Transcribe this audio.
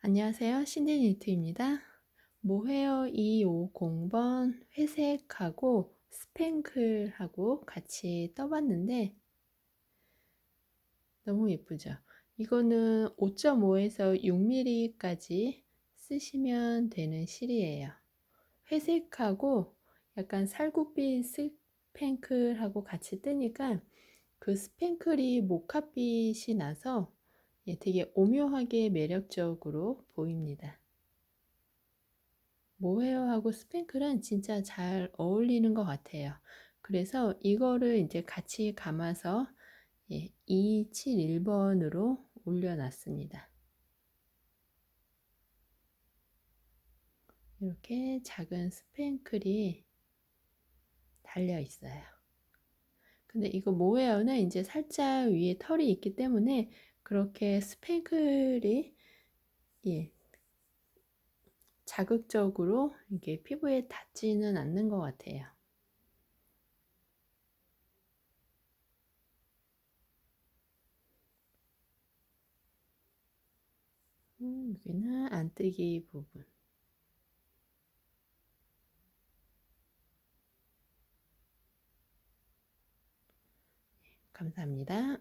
안녕하세요. 신디니트입니다. 모헤어 250번 회색하고 스팽클하고 같이 떠봤는데 너무 예쁘죠? 이거는 5.5에서 6mm까지 쓰시면 되는 실이에요. 회색하고 약간 살구빛 스팽클하고 같이 뜨니까 그 스팽클이 모카빛이 나서 예, 되게 오묘하게 매력적으로 보입니다. 모헤어하고 스팽클은 진짜 잘 어울리는 것 같아요. 그래서 이거를 이제 같이 감아서 예, 271번으로 올려놨습니다. 이렇게 작은 스팽클이 달려 있어요. 근데 이거 모헤어는 이제 살짝 위에 털이 있기 때문에 그렇게 스팽클이 예, 자극적으로 이게 피부에 닿지는 않는 것 같아요. 음, 여기는 안뜨기 부분. 감사합니다.